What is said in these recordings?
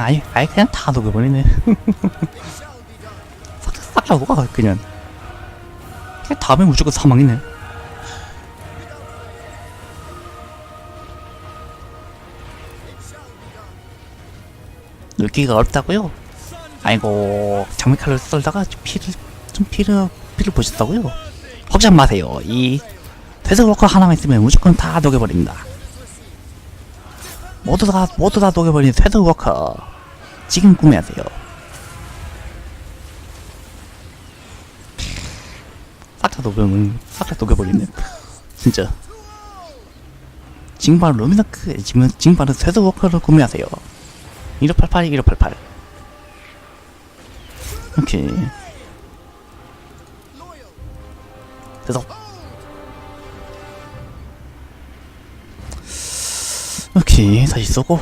아예 아예 그냥 다 녹여버리네 싹싹다 녹아 그냥 그냥 다음에 무조건 사망이네 늙기가 어렵다고요? 아이고 장미칼을 썰다가 좀 피를 좀 피를 피를 보셨다고요? 걱정 마세요. 이 퇴색워커 하나만 있으면 무조건 다 녹여버립니다. 모두 다 모두 다 녹여버리는 퇴색워커 지금 구매하세요. 싹다 녹여버리는 싹다 녹여버리네. 진짜. 징발 루미나크 지금 징발은 퇴색워커를 구매하세요. 1588 1588 오케이 됐어 오케이 다시 쏘고.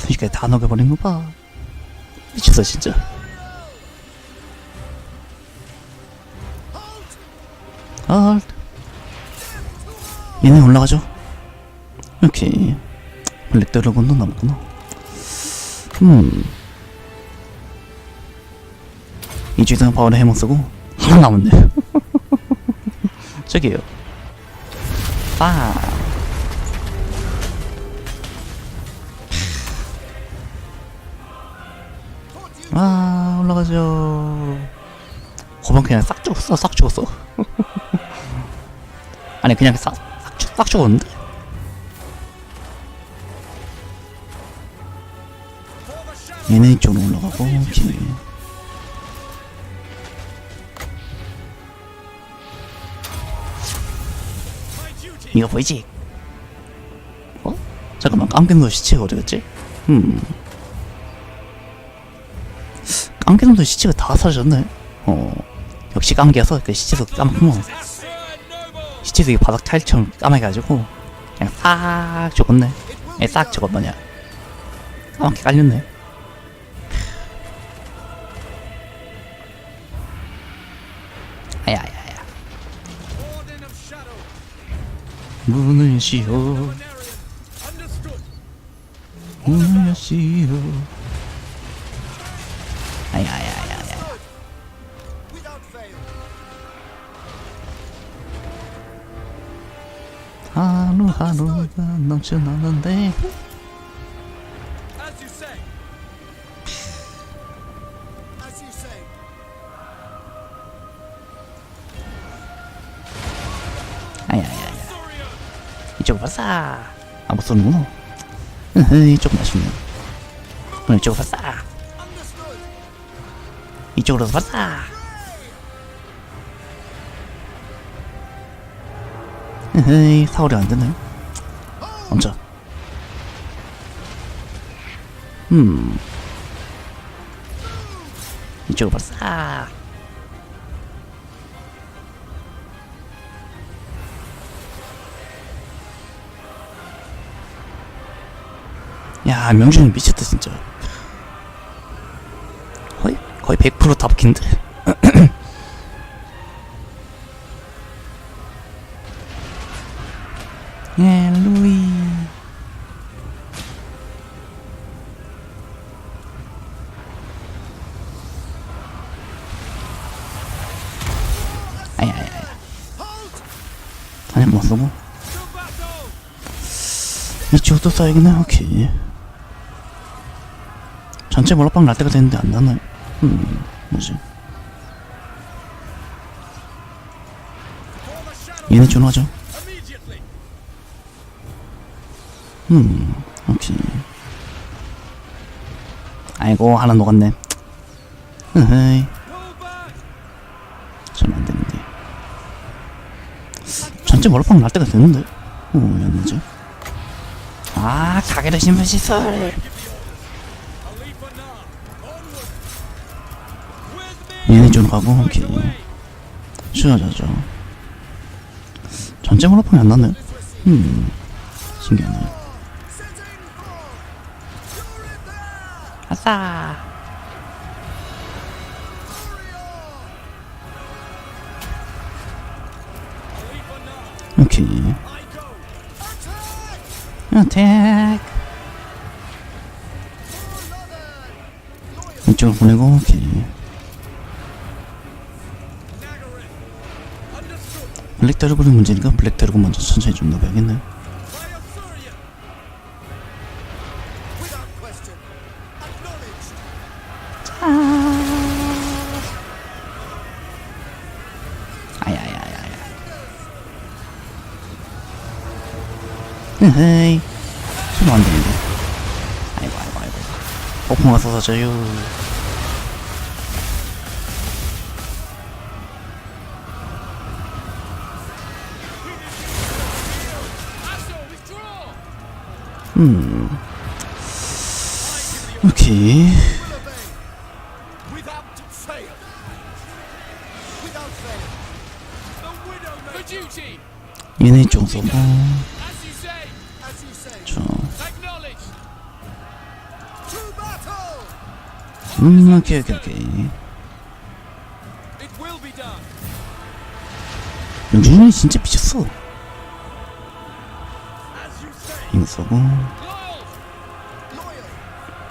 순식간에 다 녹여버린 거 봐. 미쳤어 진짜. 아 얘네 올라가죠? 오케이. 블랙 드래곤도 남았구나. 음 이주이상 파워를 해못 쓰고 하나 남았네 저기요. 빠아 올라가죠. 호방 그냥 싹 죽었어 싹 죽었어. 아니 그냥 싹, 싹, 죽- 싹 죽었는데? 얘네 이쪽으로 올라가고 오케 이 이거 보이지? 어? 잠깐만 깡패놈 시체가 어디 갔지? 음 깡패놈도 시체가 다 사라졌네. 어. 역시 깡패여서 그 시체도 까맣구먼 시체도 이게 바닥 타일처럼 까매가지고 그냥 싹 죽었네. 예, 싹 저거 뭐냐 까맣게 깔렸네 문을 씌워 문을 씌워 아야야야야. 하루하루가 넘쳐나는데 이쪽으로 봤어 아못 쏘는구나 으흐, 조금 아쉽네. 그럼 이쪽으로 Understood. 이쪽으로도 봤어 으흐, 사월이 안 되네. 멈춰 음. 이쪽으로 봤 야 명준이 미쳤다 진짜. 거의 거의 100%다 박힌데? 예 루이. 아야야야 아니. 못 쓰고 이쪽도 써야겠네 오케이 몰락방 날 때가 됐는데 안 나네 음 뭐지? 얘네 Immediately. 음 오케이 아이고 하나 녹았네. 으헤이. 좀 안되는데. 전체 몰락방 날 때가 됐는데? 어 였는지? 아 가게를 신문 시설 가고 오케이 쉬어자죠 전체 몰락방이 안 나네. 음 신기하네. 아싸. 오케이. 어택. 이쪽으로 보내고 오케이 블랙 드래곤이 문제니까 블랙 드래곤 먼저 천천히 좀. Acknowledged. 아야야야야 으헤이 손도 안 되는데 아이고 아이고 아이고 폭풍 와서 서져요 음. 오케이. 얘네 좀 써봐. 저. 음, 오케이, 오케이, 오케이. 윤준이 진짜 미쳤어. 이거 쓰고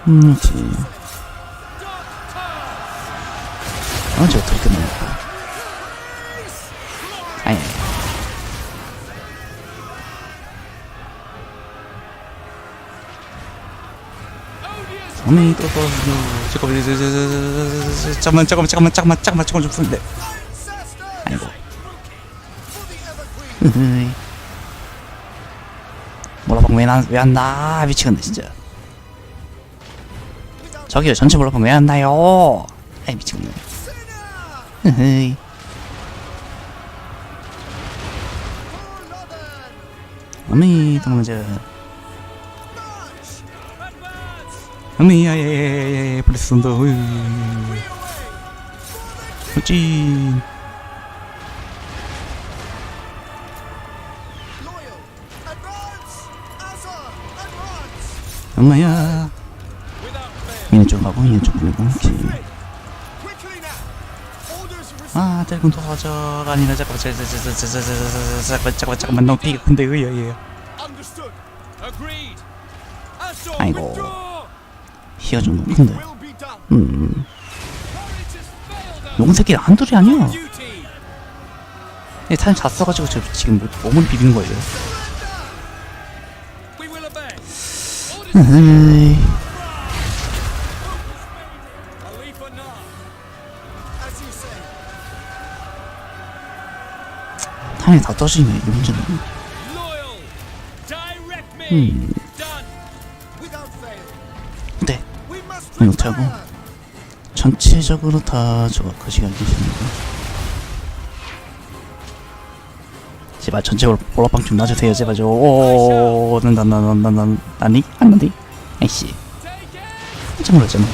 그렇지 아 저거 어떻게 끝나겠다 아예 아니 또또 잠깐만 잠깐만 잠깐만 잠깐만 잠깐만 잠깐만 좀 푸는데 아이고 으이 몰라방 왜왜 한다 미치겠네 진짜 저기요 전체 몰라방 왜 한다요 아 미치겠네 으흐이 어미 동전 어미 아예예예 플레스온다 우찌 엄마야 얘네 쪽 가고 얘네 쪽 돌리고 오케이 아 짧은 도저가 아니라 잠깐만 잠깐만 잠깐만 잠깐만 너무 뛰게 근데 의여예요 아이고 휘어준 큰데 음 요건 새끼 안돌이 아니야 얘 사람 잤어가지고 지금 몸을 비비는 거예요 음. 에이. 탄이 다 떠지네 이 문제는 음. 네 못하고 전체적으로 다 저거 그 시간이 됐습니까? 제발 전체적으로 볼라빵 좀 놔주세요, 제발 좀. 오, 난난난난난 나니 안 나니? 아이씨. 깜짝 놀랐잖아.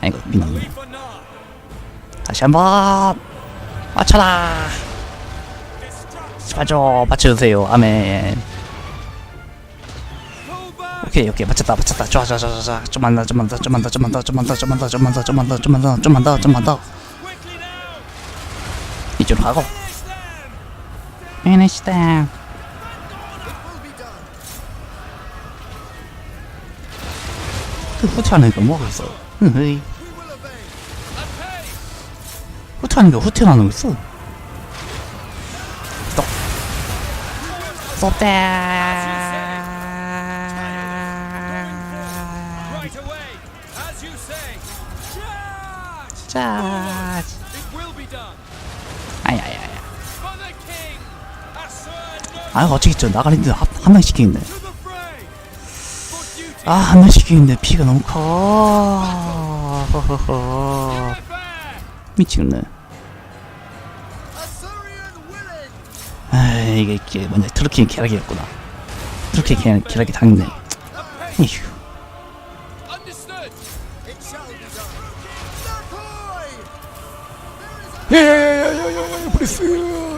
아이고 now. 다시 한번 맞춰라. 제발 좀 맞춰주세요, 아멘. 오케이 오케이 맞췄다 맞췄다 좋아 좋아 좋아 좋아 좀만 더 좀만 더 좀만 더 좀만 더 좀만 더 좀만 더 좀만 더 좀만 더 좀만 더 좀만 더 좀만 더. 박어. Finish them. 그 후퇴하니까 뭐가 있어? 후퇴하니까 후퇴라는 거 있어? 스톱. 스톱. It will be done! 아저 나가는데 한명 시키겠네. 아한 명 시키겠는데 피가 너무 커. 미치겠네. 아 이게 이게 먼저 트루키 계략이었구나 트루키 계략, 계략이 당했네. Nakoi. 야야야야야야 브리스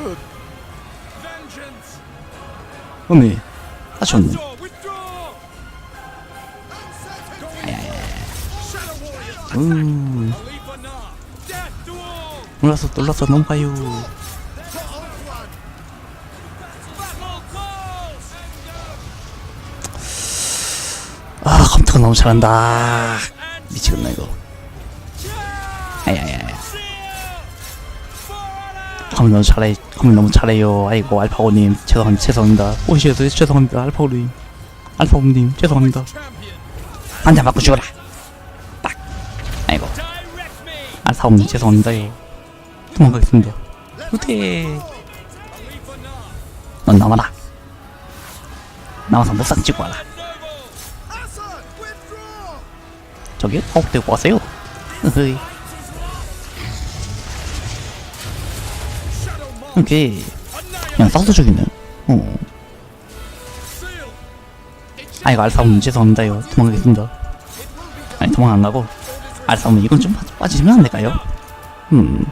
언니 음. 아 좋네. 음. 놀랐어 놀랐어 넘가요. 아 컴퓨터가 너무 잘한다. 미치겠네 이거. 아야야야. 컴 너무 잘해 컴 너무 잘해요. 아이고 알파고님 죄송합니다 죄송합니다. 오시에서 죄송합니다 알파고님. 알파고님 죄송합니다. 한 대 맞고 죽어라. 딱 아이고. 알파고님 죄송합니다 예. 도망가겠습니다. 후퇴. 넌 남아라. 남아서 무쌍 찍고 와라. 저기 파업 들고 와세요. 으흐이 오케이 그냥 싸서 죽이네. 어. Seal. 아이고 알파고님 죄송합니다요 도망가겠습니다. 아니 도망 안 가고? 알파고님 이건 좀 빠- 빠지시면 안 될까요? 음.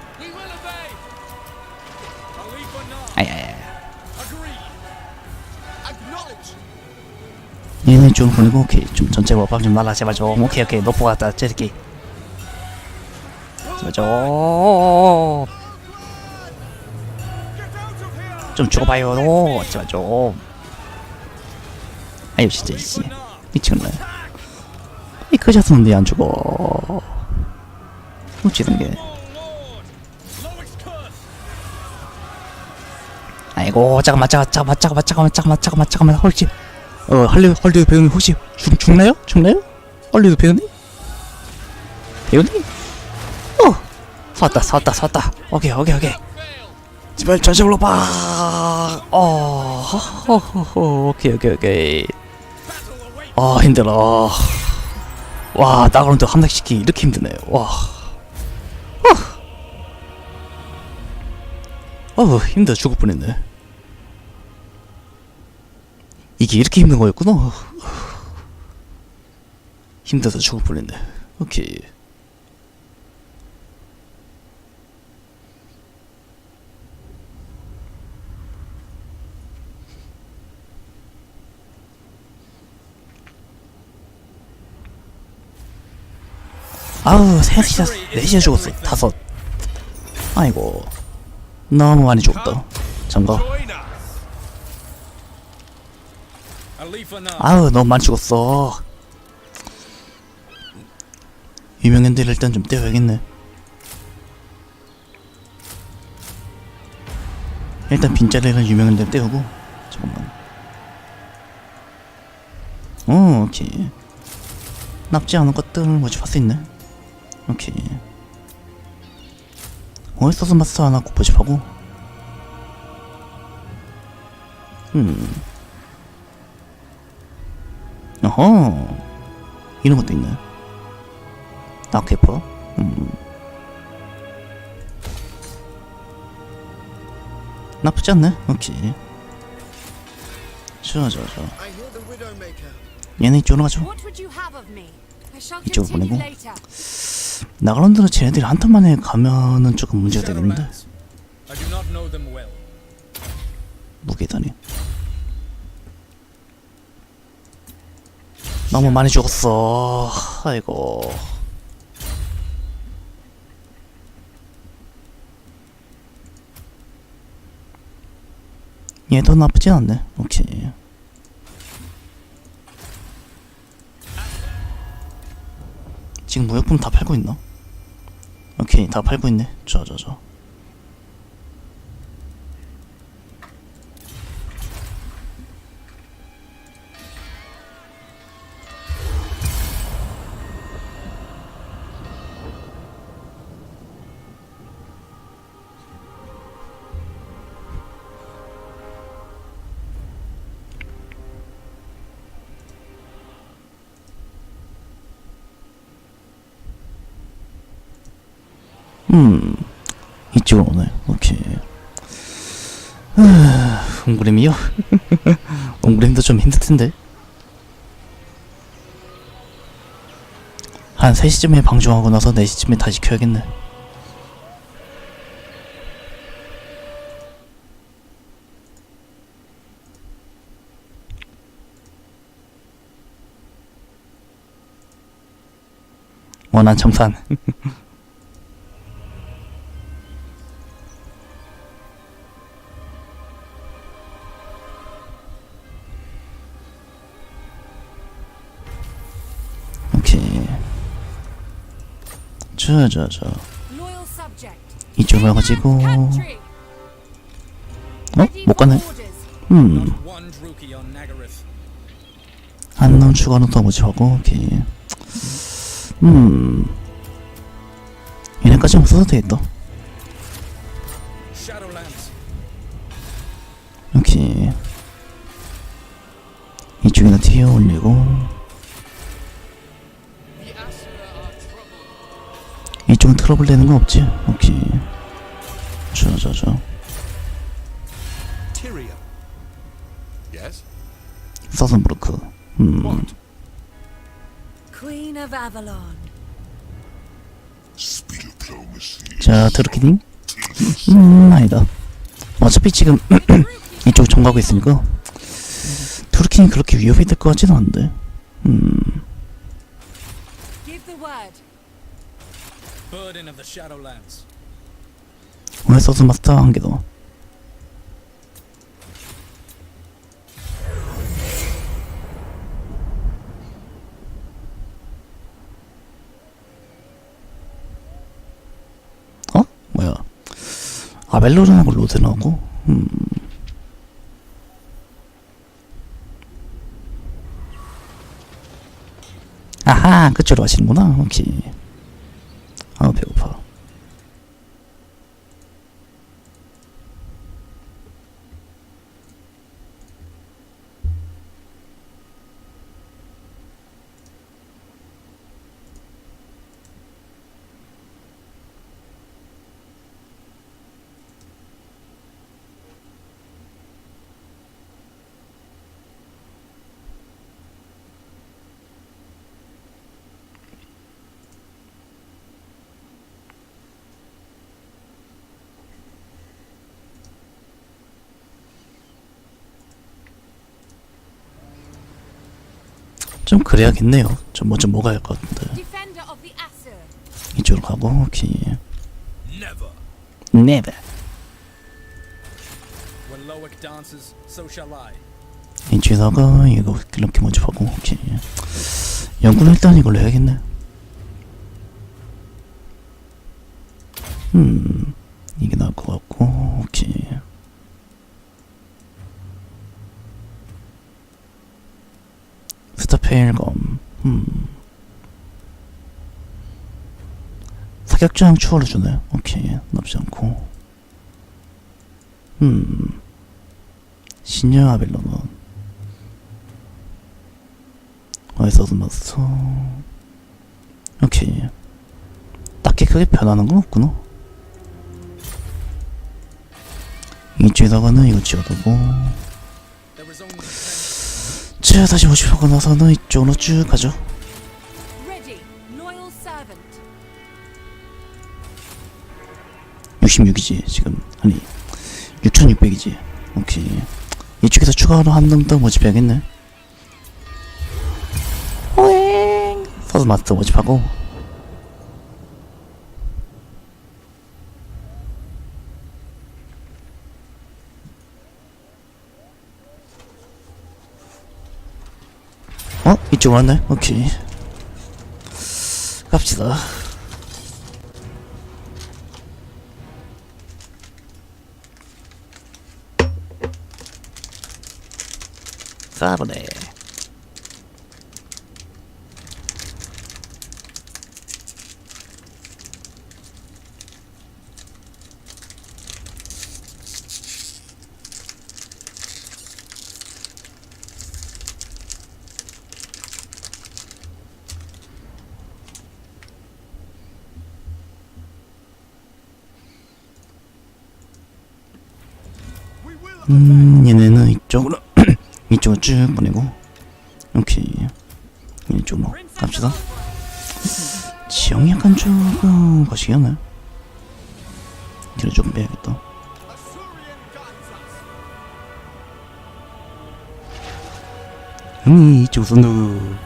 아야야야. 얘네 좀 보내고 오케이. 좀 전체 워밤 좀 날라 제발 좀. 오케이 오케이. 너프 갔다. 저 새끼 제발 Get here. 죽어봐요 너 제발 좀 아유 진짜 Not. 미치겠네 이 크셨었는데 안 죽어 어찌된 게. 아이고 잠깐만 잠깐만 잠깐만 잠깐만 잠깐만 잠깐만 잠깐만 헐지 어 할리 헐리우드 배우님 혹시 죽 죽나요? 죽나요? 헐리우드 배우님? 배우님? 어 샀다 샀다 샀다 오케이 오케이 오케이. 제발 전체 올라봐. 어. 허허허. 오케이 오케이 오케이. 아 힘들어. 와 나가는데 함락시키 이렇게 힘드네 와. 어. 어우 힘들어 죽을 뻔했네. 이게 이렇게 힘든 거였구나. 힘들어서 죽을 뻔했네. 오케이 아우 셋이야 넷이야 죽었어. 다섯. 아이고. 너무 많이 죽었다. not. 아우 너무 많이 죽었어. 유명인들 일단 좀 떼어야겠네. 일단 빈자리는 유명인들 떼우고 잠깐만. 어 오케이. 납지 않은 것들을 모집할 수 있네 오케이. 오이소스 마스터 하나 꼭 모집하고. 음. 어허. 이런 것도 있네. 나케퍼. 음. 나쁘지 않네. 오케이. 좋아 좋아 좋아. 얘네 이쪽으로 가죠. 이쪽으로 보내고. 나가런드는 쟤네들이 한 턴만에 가면은 조금 문제가 되겠는데. 무게다니 너무 많이 죽었어. 아이고. 얘도 나쁘진 않네 오케이 지금 무역품 다 팔고 있나? 오케이 다 팔고 있네 좋아 좋아 좋아 음 이쪽으로 오네. 오케이. 아, 옹그림이요? 옹그림도 좀 힘들 텐데. 한 3시쯤에 방송하고 나서 4시쯤에 다시 켜야겠네. 원한 청산 저 저저 Loyal subject. 이쪽으로 와가지고. 어? 못 가네. 음 Not one Druki on Nagaroth. 한놈 추가는 더 모집하고 오케이 음 얘네까지 못 써도 되겠다. 오케이 이쪽에다 튀어 올리고 이쪽은 트러블 내는 거 없지? 오케이 저저저 Tyria. Yes? 서든브루크 음 What? Queen of Avalon. 자, 드루키님? 음, 아니다. 어차피 지금 이쪽 정가고 있으니까 드루키님 그렇게 위협이 될 것 같지는 않은데. 음, Burden of the Shadowlands. 오늘 서든 마스터 한 개 더. 어? 뭐야? 아벨로른하고 로드나고? 음. 아하, 그쪽으로 가시는구나. 오케이. 아, 배고 좀 그래야겠네요. 좀 뭐좀 뭐가 할것 같은데. 이쪽으로 가고, 오케이. Never. 이쪽에다가 이거 이렇게 모집하고, 오케이. 연구는 일단 이걸로 해야겠네. 음, 이게 나을 것 같고, 오케이. 스타페일검, 음. 사격장 추월을 주네. 오케이. 나쁘지 않고. 음. 신녀 아벨로는 어디서든 마스터 오케이 딱히 크게 변하는 건 없구나 이쪽에다가는 이거 지어두고 자 다시 모집하고 나서는 이쪽으로 쭉 가죠. Ready. Loyal servant. 66이지 지금. 아니 6600이지. 오케이. 이쪽에서 추가로 한 놈 더 모집해야겠네. 오잉! 서드 마스터 모집하고 어? 이쪽 왔네? 오케이 갑시다 싸보네 음 얘네는 이쪽으로 이쪽으로 쭉 보내고 오케이 이쪽으로 갑시다. 지형이 약간 조금 거시기하네. 뒤로 조금 빼야겠다. 음 이쪽 선두.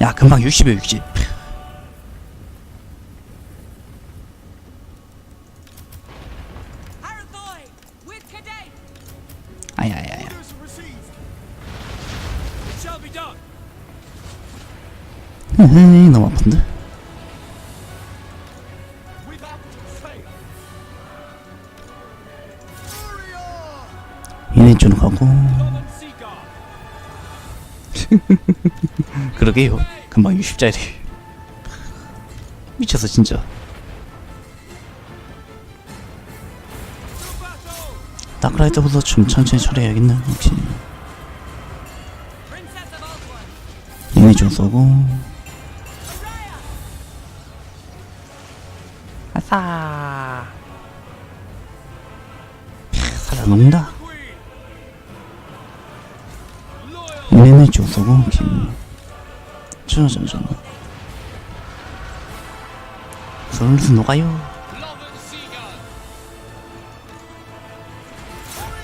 야 금방 60이야 60 Seagull. 그러게요 금방 60짜리 미쳤어 진짜. 다크라이트보다 좀 천천히 처리해야겠네 Ultron. 얘네 좀 쏘고 아싸 캬, 살아먹는다 쏘고 오케이 저저저 솔솔 녹아요.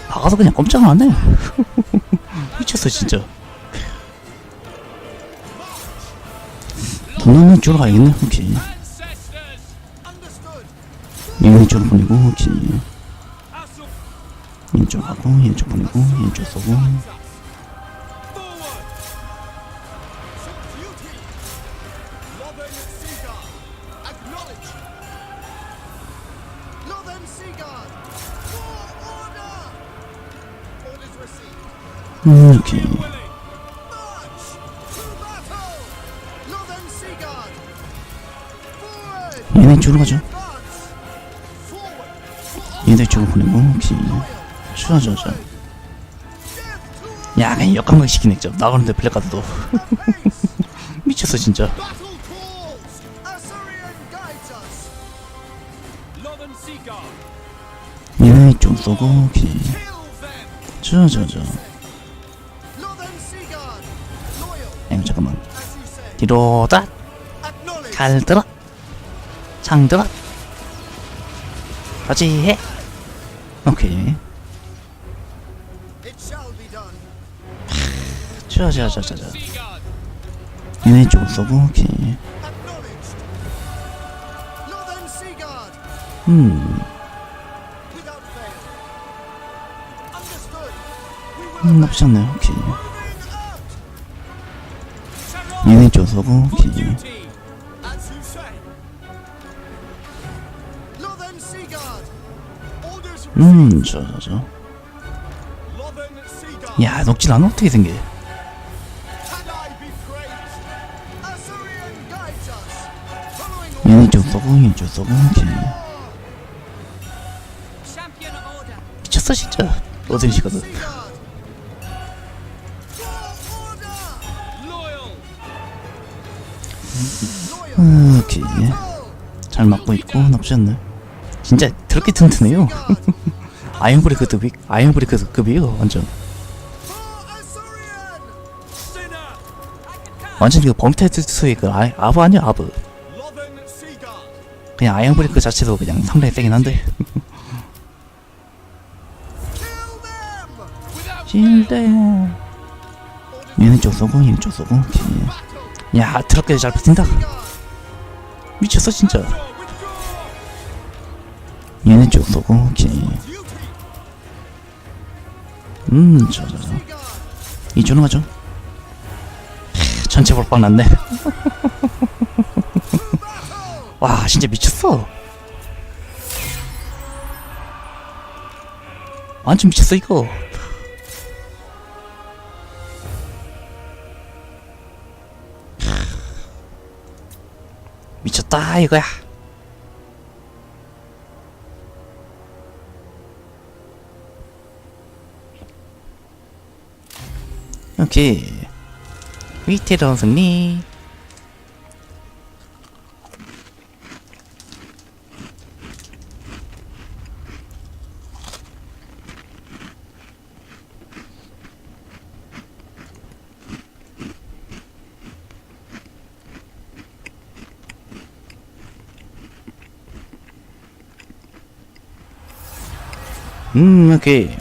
박아서 그냥 꼼짝을 안해 미쳤어 진짜 분노는 쪽으로 가야겠네 오케이. 얘네 쪽으로 보내고 오케이. 왼쪽 하고 왼쪽 보내고 왼쪽 쏘고 Acknowledge. Northern Seagull. For order. Orders received. 음, Willing. March to battle. Northern Seagull. Forward. 얘네 쪽으로 가죠 Advance. Forward. For 얘네 쪽으로 보내고 오케이 death to 야 그냥 역감각 시키네 좀 나가는데 블랙가드도 미쳤어 진짜 battle them. 저저저 야 잠깐만. 뒤로 다 Acknowledge. 갈 들어 창 들어 같이 해 오케이. 저저저저저. 얘네. Northern Seagull. 음 음, 나쁘지 않네 오케이. 얘네 For 오케이. 음 Northern Seagull. 야 녹질 않아 어떻게 생겨 얘네 쪽 쏘고 얘네 쪽 쏘고 오케이. 미쳤어 진짜 어딜 시거든 오케이. 잘 맞고 있고 나쁘지 않네 진짜 그렇게 튼튼해요 아이언 브레이크 급이 아이언 브레이크 급이에요 완전. 완전 이거 범테스트의 그 아, 아브 아니야 아브. 그냥 아이언 브레이크 자체도 그냥 상당히 세긴 한데 실대 얘네 쪽 쏘고 얘네 쪽 쏘고 오케이. 야 드럽게 잘 버틴다. 미쳤어 진짜. 얘네 쪽 쏘고 오케이. 음 Seagull. 이쪽으로 가죠 전체 볼빵 났네 와 진짜 미쳤어 완전 미쳤어 이거 미쳤다 이거야 오케이 위태로운 승리 음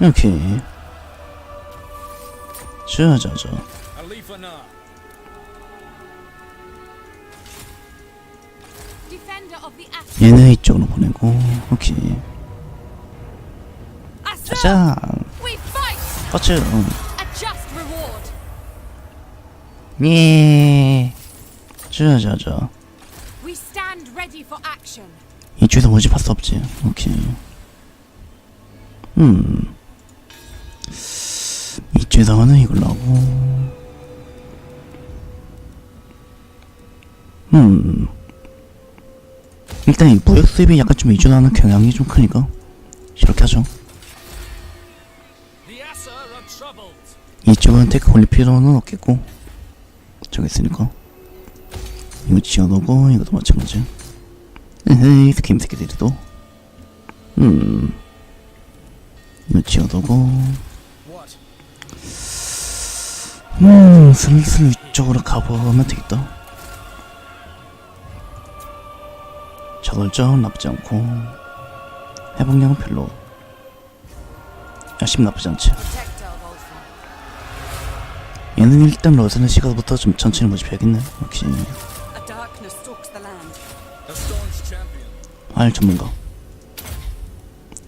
오케이 자자자. 얘네 이쪽으로 보내고 오케이 just reward. 예 자자자. 이쪽에서 모집할 수 없지 오케이 음 이쪽에다가는 이걸로. 하고 음. 일단 이 무역 수입이 약간 좀 이준하는 경향이 좀 크니까 이렇게 하죠. 이쪽은 테크 올릴 필요는 없겠고 저기 있으니까. 이거 지어놓고 이것도 마찬가지 에헤이 스kim 새끼들도. 음. 이거 지어놓고? 음 슬슬 이쪽으로 가보면 되겠다 저걸점 나쁘지 않고 회복량은 별로 열심히 나쁘지 않지. 얘는 일단 러스는 시가부터 좀 천천히 모집해야겠네 champion. 알 전문가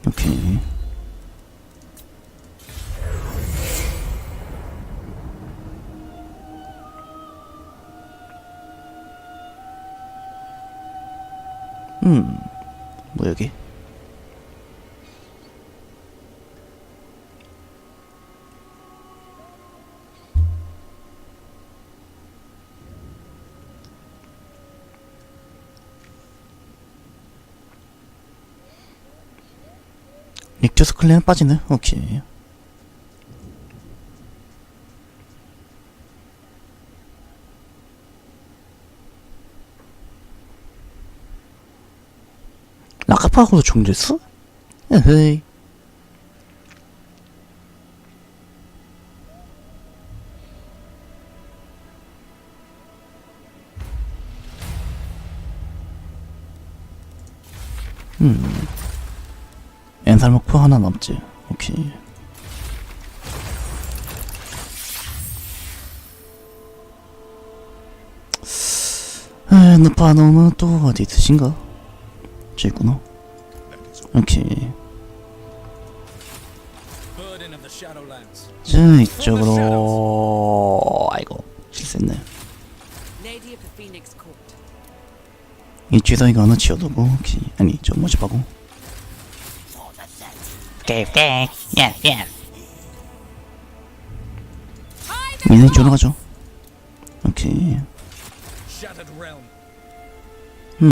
오케이 음, 뭐 여기? 닉투스 클랜 빠지네. 오케이. 라카파하고도 종료했어? 에헤이. 음. 엔살 목표 하나 남지. 오케이. 에, 누파노는 또 어디 있으신가? 저 있구나. 오케이. Burden of the Shadowlands. 자, 이쪽으로. 아이고, 실수했네. 이쪽에다 이거 하나 지어두고, 오케이. 아니, 저 모집하고. 오케이, 오케이. 예, 예. Hide 얘네 이쪽으로 가죠. 오케이.